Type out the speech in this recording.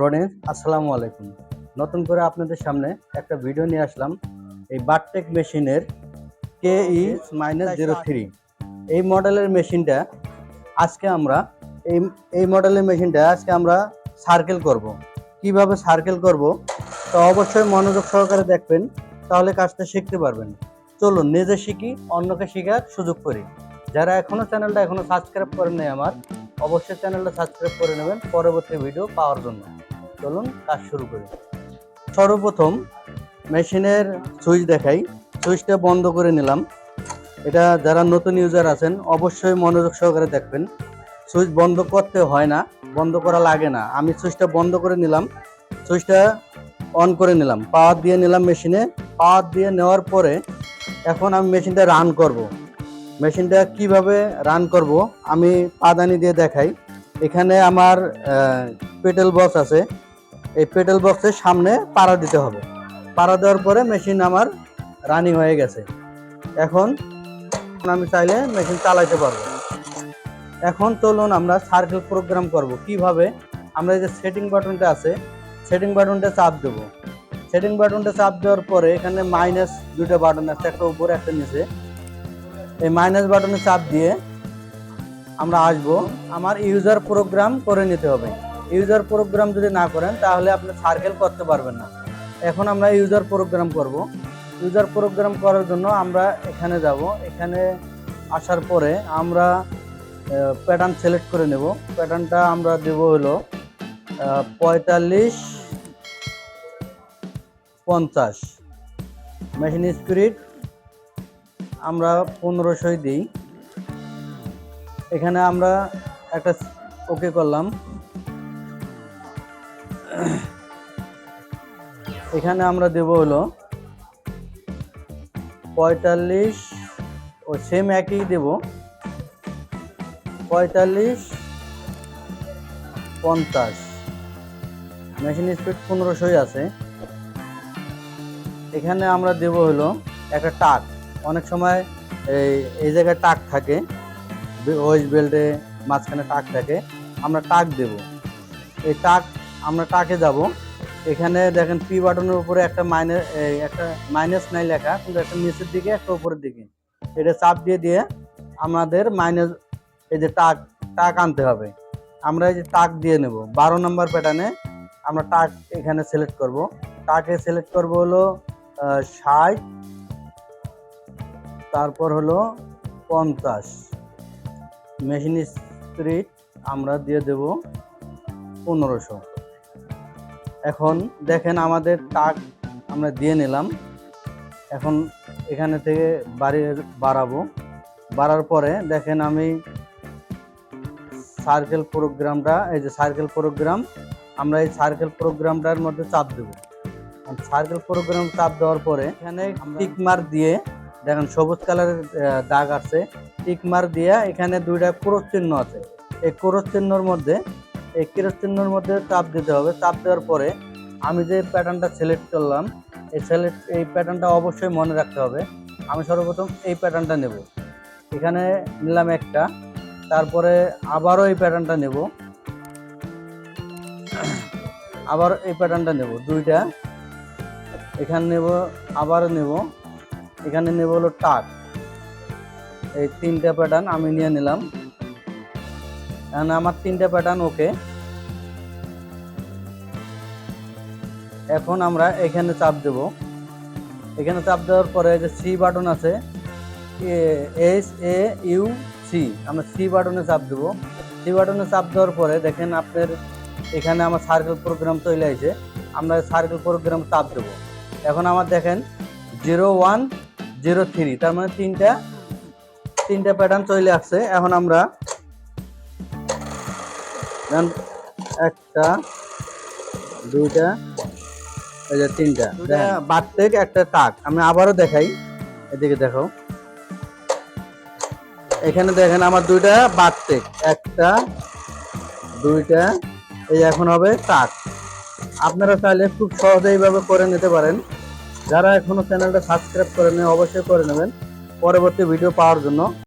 রনিস আসসালামু আলাইকুম। নতুন করে আপনাদের সামনে একটা ভিডিও নিয়ে আসলাম। এই বারটেক মেশিনের K E minus zero three এই মডেলের মেশিনটা আজকে আমরা, এই এই মডেলের মেশিনটা আজকে আমরা সার্কেল করব। কীভাবে সার্কেল করব? তো অবশ্যই মনোযোগ সহকারে দেখবেন, তাহলে কাজটা শিখতে পারবেন। চলুন, নিজে শিখি, অন্যকে শেখার সুযোগ করি। যারা এখনও চ্যানেলটা এখনও সাবস্ক্রাইব করেন নাই আমার, অবশ্যই চ্যানেলটা সাবস্ক্রাইব করে নেবেন, পরবর্তী ভিডিও পাওয়ার জন্য। চলুন, কাজ শুরু করি। সর্বপ্রথম মেশিনের সুইচ দেখাই। সুইচটা বন্ধ করে নিলাম। এটা যারা নতুন ইউজার আছেন, অবশ্যই মনোযোগ সহকারে দেখবেন। সুইচ বন্ধ করতে হয় না, বন্ধ করা লাগে না। আমি সুইচটা বন্ধ করে নিলাম। সুইচটা অন করে নিলাম। পাওয়ার দিয়ে নিলাম মেশিনে। পাওয়ার দিয়ে নেওয়ার পরে এখন আমি মেশিনটা রান করব। মেশিনটা কীভাবে রান করব, আমি পাদানি দিয়ে দেখাই। এখানে আমার পেটেল বক্স আছে। এই পেটেল বক্সের সামনে পাড়া দিতে হবে। পাড়া দেওয়ার পরে মেশিন আমার রানিং হয়ে গেছে। এখন আমি চাইলে মেশিন চালাইতে পারব। এখন চলুন আমরা সার্কেল প্রোগ্রাম করব। কীভাবে? আমরা যে সেটিং বাটনটা আছে সেটিং বাটনটা চাপ দেব। সেটিং বাটনটা চাপ দেওয়ার পরে এখানে মাইনাস দুটো বাটন আছে, একটা উপরে, একটা নিচে। এই মাইনাস বাটনে চাপ দিয়ে আমরা আসব। আমার ইউজার প্রোগ্রাম করে নিতে হবে। ইউজার প্রোগ্রাম যদি না করেন, তাহলে আপনি সার্কেল করতে পারবেন না। এখন আমরা ইউজার প্রোগ্রাম করব। ইউজার প্রোগ্রাম করার জন্য আমরা এখানে যাব। এখানে আসার পরে আমরা প্যাটার্ন সিলেক্ট করে নেব। প্যাটার্নটা আমরা দেব হলো পঁয়তাল্লিশ পঞ্চাশ। মেশিন স্পিরিট আমরা পনেরোশোই দিই। এখানে আমরা একটা ওকে করলাম। এখানে আমরা দেব হলো পঁয়তাল্লিশ, ও সেম একই দেব। পঁয়তাল্লিশ, পঞ্চাশ। মেশিন স্পিড পনেরোশোই আছে। এখানে আমরা দেব হলো একটা টাক। অনেক সময় এই এই জায়গায় টাক থাকে, ওয়েস্ট বেল্টে মাঝখানে টাক থাকে। আমরা টাক দেব। এই টাক আমরা টাকে যাব। এখানে দেখেন পি বাটনের উপরে একটা মাইনাস একটা মাইনাস নাই লেখা, কিন্তু একটা নিচের দিকে, একটা উপরের দিকে। এটা চাপ দিয়ে দিয়ে আমাদের মাইনাস এই যে টাক টাক আনতে হবে। আমরা এই যে টাক দিয়ে নেব। বারো নম্বর প্যাটার্নে আমরা টাক এখানে সিলেক্ট করব। টাকে সিলেক্ট করব হলো ষাট, তারপর হলো পঞ্চাশ। মেশিন স্পিরিট আমরা দিয়ে দেব পনেরোশো। এখন দেখেন আমাদের টাক আমরা দিয়ে নিলাম। এখন এখানে থেকে বাড়িয়ে বাড়াবো। বাড়ার পরে দেখেন আমি সার্কেল প্রোগ্রামটা এই যে সার্কেল প্রোগ্রাম আমরা এই সার্কেল প্রোগ্রামটার মধ্যে চাপ দেবো। সার্কেল প্রোগ্রাম চাপ দেওয়ার পরে এখানে টিক মার্ক দিয়ে দেখেন সবুজ কালারের দাগ আছে। টিক মার্ক দিয়ে এখানে দুইটা ক্রোশ চিহ্ন আছে। এই ক্রোশ চিহ্নর মধ্যে এই ক্রোশ চিহ্নর মধ্যে চাপ দিতে হবে। চাপ দেওয়ার পরে আমি যে প্যাটার্নটা সিলেক্ট করলাম, এই সিলেক্ট এই প্যাটার্নটা অবশ্যই মনে রাখতে হবে। আমি সর্বপ্রথম এই প্যাটার্নটা নেব। এখানে নিলাম একটা, তারপরে আবারও এই প্যাটার্নটা নেব। আবার এই প্যাটার্নটা নেব, দুইটা। এখানে নেব আবারও নেব। এখানে নেব হলো টাক। এই তিনটা প্যাটার্ন আমি নিয়ে নিলাম। এখানে আমার তিনটা প্যাটার্ন ওকে এখন আমরা এখানে চাপ দেব। এখানে চাপ দেওয়ার পরে যে সি বাটন আছে এস এ ইউ সি আমরা সি বাটনে চাপ দেব। সি বাটনে চাপ দেওয়ার পরে দেখেন আপনার এখানে আমার সার্কেল প্রোগ্রাম চলে আসে আমরা সার্কেল প্রোগ্রাম চাপ দেবো। এখন আমার দেখেন জিরো ওয়ান জিরো থ্রি তার মানে তিনটা তিনটা প্যাটার্ন চলে আসছে। এখন আমরা একটা, দুইটা এই যে তিনটা বারটেক একটা টাক আমি আবারও দেখাই। এদিকে দেখো। এখানে দেখেন আমার দুইটা বারটেক একটা দুইটা এই এখন হবে টাক আপনারা চাইলে খুব সহজে এইভাবে করে নিতে পারেন। যারা এখনও চ্যানেলটা সাবস্ক্রাইব করেন অবশ্যই করে নেবেন। পরবর্তী ভিডিও পাওয়ার জন্য।